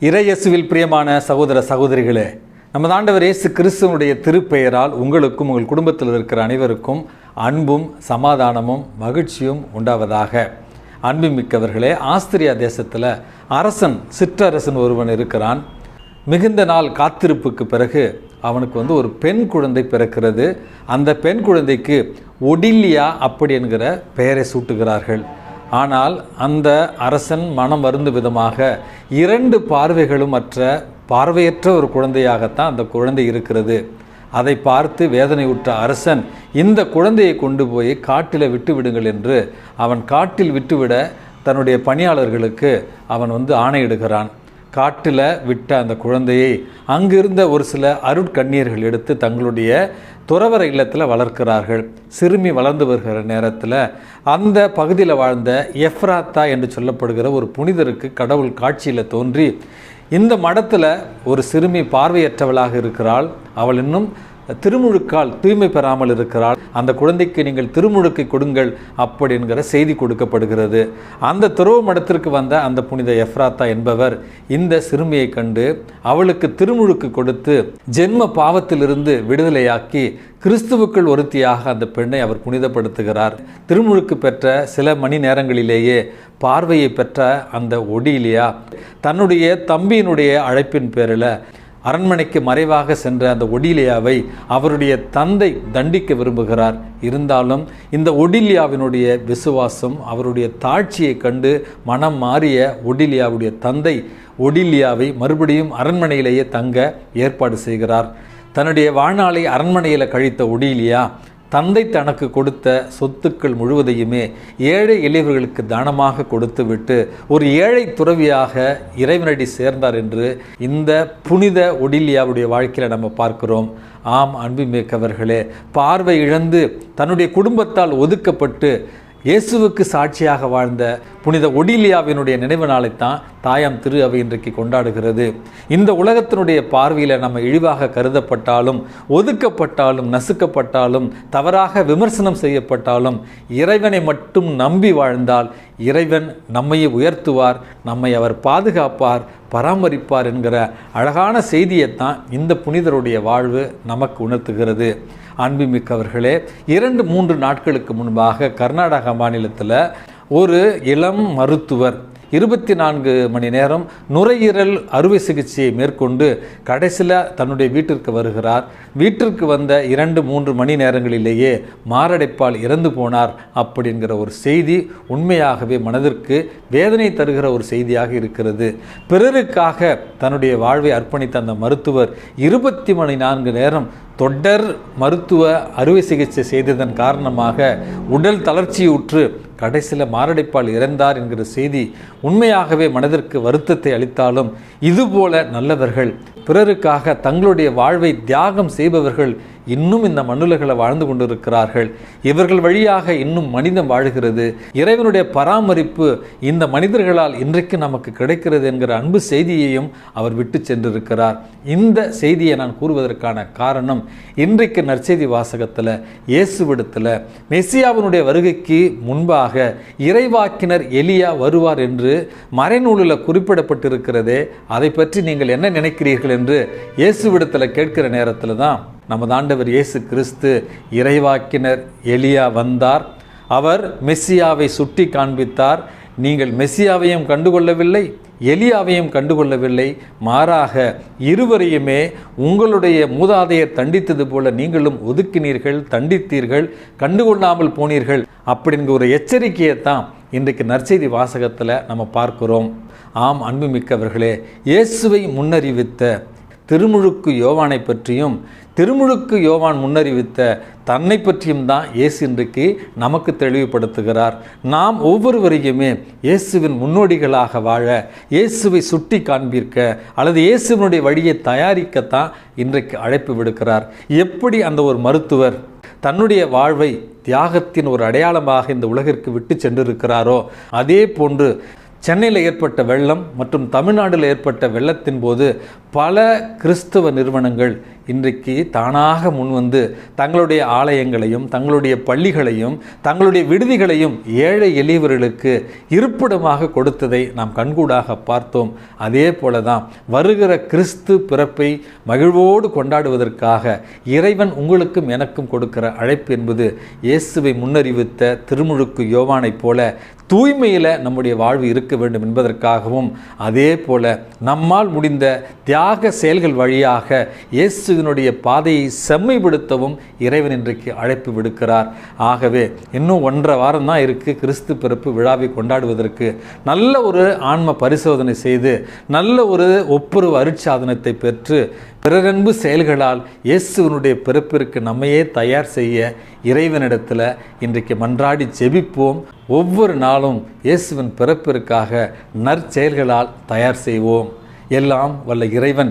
இறையேசுவில் பிரியமான சகோதர சகோதரிகளே நமது ஆண்டவர் இயேசு கிறிஸ்துவனுடைய திருப்பெயரால் உங்களுக்கும் உங்கள் குடும்பத்தில் இருக்கிற அனைவருக்கும் அன்பும் சமாதானமும் மகிழ்ச்சியும் உண்டாவதாக. அன்புமிக்கவர்களே ஆஸ்திரியா தேசத்தில் அரசன் சிற்றரசன் ஒருவன் இருக்கிறான். மிகுந்த நாள் காத்திருப்புக்கு பிறகு அவனுக்கு வந்து ஒரு பெண் குழந்தை பிறக்கிறது. அந்த பெண் குழந்தைக்கு ஒடில்லியா அப்படி என்கிற பெயரை சூட்டுகிறார்கள். ஆனால் அந்த அரசன் மனம் வருந்த விதமாக இரண்டு பார்வைகளும் அற்ற பார்வையற்ற ஒரு குழந்தையாகத்தான் அந்த குழந்தை இருக்கிறது. அதை பார்த்து வேதனையுற்ற அரசன் இந்த குழந்தையை கொண்டு போய் காட்டில் விட்டு விடுங்கள் என்று அவன் காட்டில் விட்டுவிட தன்னுடைய பணியாளர்களுக்கு அவன் வந்து ஆணையிடுகிறான். காட்டில் விட்ட அந்த குழந்தையை அங்கிருந்த ஒரு சில அருட்கண்ணீர்கள் எடுத்து தங்களுடைய துறவர இல்லத்தில் வளர்க்கிறார்கள். சிறுமி வளர்ந்து வருகிற நேரத்தில் அந்த பகுதியில் வாழ்ந்த எஃப்ராத்தா என்று சொல்லப்படுகிற ஒரு புனிதருக்கு கடவுள் காட்சியில் தோன்றி இந்த மடத்தில் ஒரு சிறுமி பார்வையற்றவளாக இருக்கிறாள். அவள் இன்னும் திருமுழுக்கால் தூய்மை பெறாமல் இருக்கிறாள். அந்த குழந்தைக்கு நீங்கள் திருமுழுக்கை கொடுங்கள் அப்படி என்கிற செய்தி கொடுக்கப்படுகிறது. அந்த துறவு மடத்திற்கு வந்த அந்த புனித எஃப்ராத்தா என்பவர் இந்த சிறுமியை கண்டு அவளுக்கு திருமுழுக்கு கொடுத்து ஜென்ம பாவத்திலிருந்து விடுதலையாக்கி கிறிஸ்துவுக்குள் ஒருத்தியாக அந்த பெண்ணை அவர் புனிதப்படுத்துகிறார். திருமுழுக்கு பெற்ற சில மணி நேரங்களிலேயே பார்வையை பெற்ற அந்த ஒடியிலியா தன்னுடைய தம்பியினுடைய அழைப்பின் பேரில் அரண்மனைக்கு மறைவாக சென்ற அந்த ஒடிலியாவை அவருடைய தந்தை தண்டிக்க விரும்புகிறார். இருந்தாலும் இந்த ஒடிலியாவினுடைய விசுவாசம் அவருடைய தாட்சியை கண்டு மனம் மாறிய ஒடிலியாவுடைய தந்தை ஒடிலியாவை மறுபடியும் அரண்மனையிலேயே தங்க ஏற்பாடு செய்கிறார். தன்னுடைய வாழ்நாளை அரண்மனையில் கழித்த ஒடிலியா தந்தை தனக்கு கொடுத்த சொத்துக்கள் முழுவதையுமே ஏழை எளியவர்களுக்கு தானமாக கொடுத்துவிட்டு ஒரு ஏழை துறவியாக இறைவனடி சேர்ந்தார் என்று இந்த புனித ஒடிலியாவுடைய வாழ்க்கையில் நம்ம பார்க்கிறோம். ஆம் அன்புமிக்கவர்களே பார்வை இழந்து தன்னுடைய குடும்பத்தால் ஒதுக்கப்பட்டு இயேசுவுக்கு சாட்சியாக வாழ்ந்த புனித ஒடிலியாவினுடைய நினைவு நாளைத்தான் தாயாம் திரு அவை இன்றைக்கு கொண்டாடுகிறது. இந்த உலகத்தினுடைய பார்வையில் நம்ம இழிவாக கருதப்பட்டாலும் ஒதுக்கப்பட்டாலும் நசுக்கப்பட்டாலும் தவறாக விமர்சனம் செய்யப்பட்டாலும் இறைவனை மட்டும் நம்பி வாழ்ந்தால் இறைவன் நம்மையை உயர்த்துவார் நம்மை அவர் பாதுகாப்பார் பராமரிப்பார் என்கிற அழகான செய்தியைத்தான் இந்த புனிதருடைய வாழ்வு நமக்கு உணர்த்துகிறது. அன்புமிக்கவர்களே இரண்டு மூன்று நாட்களுக்கு முன்பாக கர்நாடகா மாநிலத்தில் ஒரு இளம் மருத்துவர் இருபத்தி நான்கு மணி நேரம் நுரையீரல் அறுவை சிகிச்சையை மேற்கொண்டு கடைசியில் தன்னுடைய வீட்டிற்கு வருகிறார். வீட்டிற்கு வந்த இரண்டு மூன்று மணி நேரங்களிலேயே மாரடைப்பால் இறந்து போனார் அப்படிங்கிற ஒரு செய்தி உண்மையாகவே மனதிற்கு வேதனை தருகிற ஒரு செய்தியாக இருக்கிறது. பிறருக்காக தன்னுடைய வாழ்வை அர்ப்பணித்த அந்த மருத்துவர் இருபத்தி மணி நான்கு நேரம் தொடர் மருத்துவ அறுவை சிகிச்சை செய்ததன் காரணமாக உடல் தளர்ச்சியுற்று கடைசியில் மாரடைப்பால் இறந்தார் என்கிற செய்தி உண்மையாகவே மனதிற்கு வருத்தத்தை அளித்தாலும் இதுபோல நல்லவர்கள் பிறருக்காக தங்களுடைய வாழ்வை தியாகம் செய்பவர்கள் இன்னும் இந்த மண்ணுலகளை வாழ்ந்து கொண்டிருக்கிறார்கள். இவர்கள் வழியாக இன்னும் மனிதம் வாழ்கிறது. இறைவனுடைய பராமரிப்பு இந்த மனிதர்களால் இன்றைக்கு நமக்கு கிடைக்கிறது என்கிற அன்பு செய்தியையும் அவர் விட்டு சென்றிருக்கிறார். இந்த செய்தியை நான் கூறுவதற்கான காரணம் இன்றைக்கு நற்செய்தி வாசகத்தில் இயேசுவிடத்தில் மெஸ்ஸியாவினுடைய வருகைக்கு முன்பாக இறைவாக்கினர் எலியா வருவார் என்று மறைநூலில் குறிப்பிடப்பட்டிருக்கிறதே. அதை பற்றி நீங்கள் என்ன நினைக்கிறீர்கள் என்று இயேசுவிடத்தில் கேட்கிற நேரத்தில் தான் நமது ஆண்டவர் இயேசு கிறிஸ்து இறைவாக்கினர் எளியா வந்தார். அவர் மெஸ்ஸியாவை சுட்டி காண்பித்தார். நீங்கள் மெஸ்ஸியாவையும் கண்டுகொள்ளவில்லை எலியாவையும் கண்டுகொள்ளவில்லை. மாறாக இருவரையுமே உங்களுடைய மூதாதையர் தண்டித்தது போல நீங்களும் ஒதுக்கினீர்கள் தண்டித்தீர்கள் கண்டுகொள்ளாமல் போனீர்கள் அப்படிங்கிற ஒரு எச்சரிக்கையை தான் இன்றைக்கு நற்செய்தி வாசகத்தில் நம்ம பார்க்கிறோம். ஆம் அன்புமிக்கவர்களே இயேசுவை முன்னறிவித்த திருமுழுக்கு யோவானை பற்றியும் திருமுழுக்கு யோவான் முன்னறிவித்த தன்னை பற்றியும் தான் இயேசு இன்றைக்கு நமக்கு தெளிவுபடுத்துகிறார். நாம் ஒவ்வொருவரையுமே இயேசுவின் முன்னோடிகளாக வாழ இயேசுவை சுட்டி காண்பிக்க அல்லது இயேசுவினுடைய வழியை தயாரிக்கத்தான் இன்றைக்கு அழைப்பு விடுக்கிறார். எப்படி அந்த ஒரு மருத்துவர் தன்னுடைய வாழ்வை தியாகத்தின் ஒரு அடையாளமாக இந்த உலகிற்கு விட்டு சென்றிருக்கிறாரோ அதே போன்று சென்னையில் ஏற்பட்ட வெள்ளம் மற்றும் தமிழ்நாட்டில் ஏற்பட்ட வெள்ளத்தின் போது பல கிறிஸ்தவ நிறுவனங்கள் இன்றைக்கு தானாக முன்வந்து தங்களுடைய ஆலயங்களையும் தங்களுடைய பள்ளிகளையும் தங்களுடைய விடுதிகளையும் ஏழை எளியவர்களுக்கு இருப்பிடமாக கொடுத்ததை நாம் கண்கூடாக பார்த்தோம். அதே போல தான் வருகிற கிறிஸ்து பிறப்பை மகிழ்வோடு கொண்டாடுவதற்காக இறைவன் உங்களுக்கும் எனக்கும் கொடுக்கிற அழைப்பு என்பது இயேசுவை முன்னறிவித்த திருமுழுக்கு யோவானைப் போல தூய்மையில் நம்முடைய வாழ்வு இருக்க வேண்டும் என்பதற்காகவும் அதே போல நம்மால் முடிந்த தியாக செயல்கள் வழியாக இயேசு இயேசுவினுடைய பாதையை செம்மைப்படுத்தவும் இறைவன் இன்றைக்கு அழைப்பு விடுக்கிறார். ஆகவே இன்னும் ஒன்றரை வாரம் தான் இருக்குது கிறிஸ்து பிறப்பு விழாவை கொண்டாடுவதற்கு. நல்ல ஒரு ஆன்ம பரிசோதனை செய்து நல்ல ஒரு ஒப்புரவு அருட்சாதனத்தை பெற்று பிறரன்பு செயல்களால் இயேசுவனுடைய பிறப்பிற்கு நம்மையே தயார் செய்ய இறைவனிடத்தில் இன்றைக்கு மன்றாடி ஜெபிப்போம். ஒவ்வொரு நாளும் இயேசுவின் பிறப்பிற்காக நற்செயல்களால் தயார் செய்வோம். எல்லாம் வல்ல இறைவன்